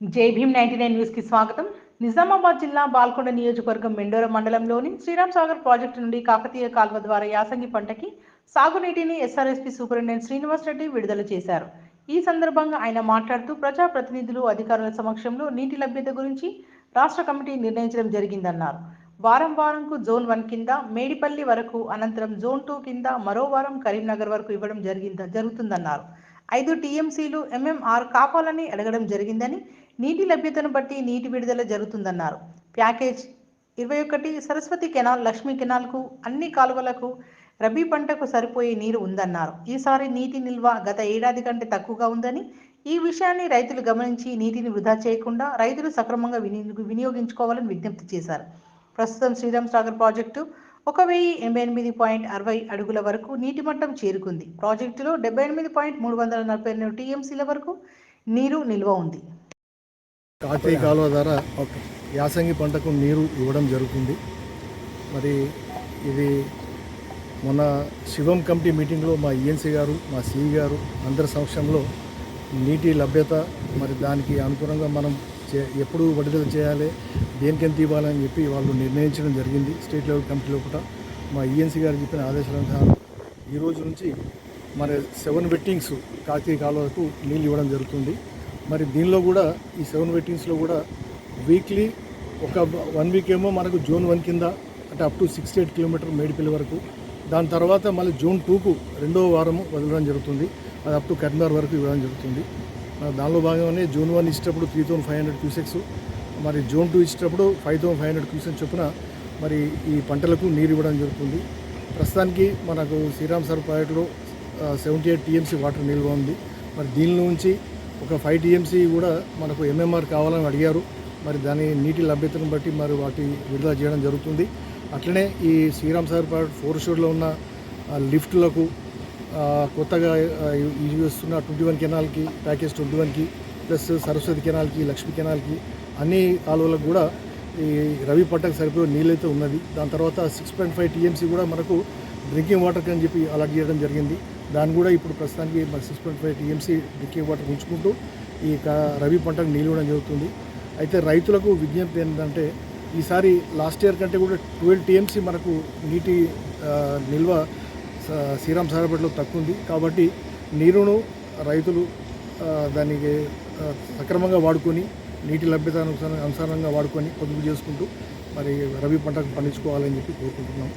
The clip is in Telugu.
జై భీమ్ నైన్టీ నైన్ న్యూస్కి స్వాగతం. నిజామాబాద్ జిల్లా బాల్కొండ నియోజకవర్గం మెండోర మండలంలోని శ్రీరామ్ సాగర్ ప్రాజెక్టు నుండి కాకతీయ కాల్వ ద్వారా యాసంగి పంటకి సాగునీటిని ఎస్ఆర్ఎస్పీ సూపరింటెండెంట్ శ్రీనివాస్ రెడ్డి విడుదల చేశారు. ఈ సందర్భంగా ఆయన మాట్లాడుతూ ప్రజాప్రతినిధులు అధికారుల సమక్షంలో నీటి లభ్యత గురించి రాష్ట్ర కమిటీ నిర్ణయించడం జరిగిందన్నారు. వారం వారంకు జోన్ వన్ కింద మేడిపల్లి వరకు అనంతరం జోన్ టూ కింద మరో వారం కరీంనగర్ వరకు ఇవ్వడం జరిగింద జరుగుతుందన్నారు. ఐదు టీఎంసీలు ఎంఎంఆర్ కాపాలని అడగడం జరిగిందని నీటి లభ్యతను బట్టి నీటి విడుదల జరుగుతుందన్నారు. ప్యాకేజ్ ఇరవై ఒకటి సరస్వతి కెనాల్ లక్ష్మీ కెనాల్కు అన్ని కాలువలకు రబీ పంటకు సరిపోయే నీరు ఉందన్నారు. ఈసారి నీటి నిల్వ గత ఏడాది కంటే తక్కువగా ఉందని ఈ విషయాన్ని రైతులు గమనించి నీటిని వృధా చేయకుండా రైతులు సక్రమంగా వినియోగించుకోవాలని విజ్ఞప్తి చేశారు. ప్రస్తుతం శ్రీరామ్ సాగర్ ప్రాజెక్టు ఒక వెయ్యి ఎనభై ఎనిమిది పాయింట్ అరవై అడుగుల వరకు నీటి మట్టం చేరుకుంది. ప్రాజెక్టులో డెబ్బై ఎనిమిది పాయింట్ మూడు వందల నలభై రెండు టీఎంసీల వరకు నీరు నిల్వ ఉంది. కాకతీయ కాలువ ద్వారా యాసంగి పంటకు నీరు ఇవ్వడం జరుగుతుంది. మరి ఇది మొన్న శివం కమిటీ మీటింగ్లో మా ఈఎన్సీ గారు మా సిఈ గారు అందరి సమక్షంలో నీటి లభ్యత మరి దానికి అనుగుణంగా మనం ఎప్పుడు విడుదల చేయాలి దేనికెంత ఇవ్వాలని చెప్పి వాళ్ళు నిర్ణయించడం జరిగింది స్టేట్ లెవెల్ కమిటీ లోపల మా ఈఎన్సీ గారు చెప్పిన ఆదేశాల ప్రకారం ఈ రోజు నుంచి మన సెవెన్ వెట్టింగ్స్ కాకతీయ కాలువకు నీళ్ళు ఇవ్వడం జరుగుతుంది. మరి దీనిలో కూడా ఈ సెవెన్ వెట్టింగ్స్లో కూడా వీక్లీ ఒక వన్ వీక్ ఏమో మనకు జోన్ వన్ కింద అంటే up to sixty eight kilometre Medipalli వరకు. దాని తర్వాత మళ్ళీ జూన్ టూకు రెండో వారము వదలడం జరుగుతుంది. అది అప్ టు కరీంనగర్ వరకు ఇవ్వడం జరుగుతుంది. దానిలో భాగంగానే జోన్ వన్ ఇచ్చేటప్పుడు three thousand five hundred cusecs మరి జోన్ టూ ఇచ్చేటప్పుడు five thousand five hundred cusecs చొప్పున మరి ఈ పంటలకు నీరు ఇవ్వడం జరుగుతుంది. ప్రస్తుతానికి మనకు శ్రీరామ్ సార్ ప్రాజెక్టులో సెవెంటీ ఎయిట్ టీఎంసీ వాటర్ నిల్వ ఉంది. మరి దీని నుంచి ఒక ఫైవ్ టీఎంసీ కూడా మనకు ఎంఎంఆర్ కావాలని అడిగారు. మరి దాని నీటి లభ్యతను బట్టి మరి వాటి విడుదల చేయడం జరుగుతుంది. అట్లనే ఈ శ్రీరామ్ సార్ ప్రాజెక్ట్ ఫోర్ షోర్లో ఉన్న లిఫ్ట్లకు లిఫ్టులకు కొత్తగా ఆ, చేస్తున్న ట్వంటీ వన్ కెనాల్కి ప్యాకేజ్ ట్వంటీ వన్కి ప్లస్ సరస్వతి కెనాల్కి లక్ష్మీ కెనాల్కి అన్ని కాలువలకు కూడా ఈ రవి పంటకు సరిపోయే నీళ్ళైతే ఉన్నది. దాని తర్వాత సిక్స్ పాయింట్ ఫైవ్ టీఎంసీ కూడా మనకు డ్రింకింగ్ వాటర్కి అని చెప్పి అలాట్ చేయడం జరిగింది. దాన్ని కూడా ఇప్పుడు ప్రస్తుతానికి మన six point five TMC drinking water ఉంచుకుంటూ ఈ క- రవి పంటకు నీళ్ళు ఇవ్వడం జరుగుతుంది. అయితే రైతులకు విజ్ఞప్తి ఏంటంటే ఈసారి లాస్ట్ ఇయర్ కంటే కూడా ట్వెల్వ్ టీఎంసీ మనకు నీటి నిల్వ శ్రీరామ్ సాగర్పేటలో తక్కువ ఉంది కాబట్టి నీరును రైతులు దానికి సక్రమంగా వాడుకొని నీటి లభ్యత అనుసారంగా వాడుకొని పొదుపు చేసుకుంటూ మరి రబీ పంటకు పండించుకోవాలని చెప్పి కోరుకుంటున్నాం.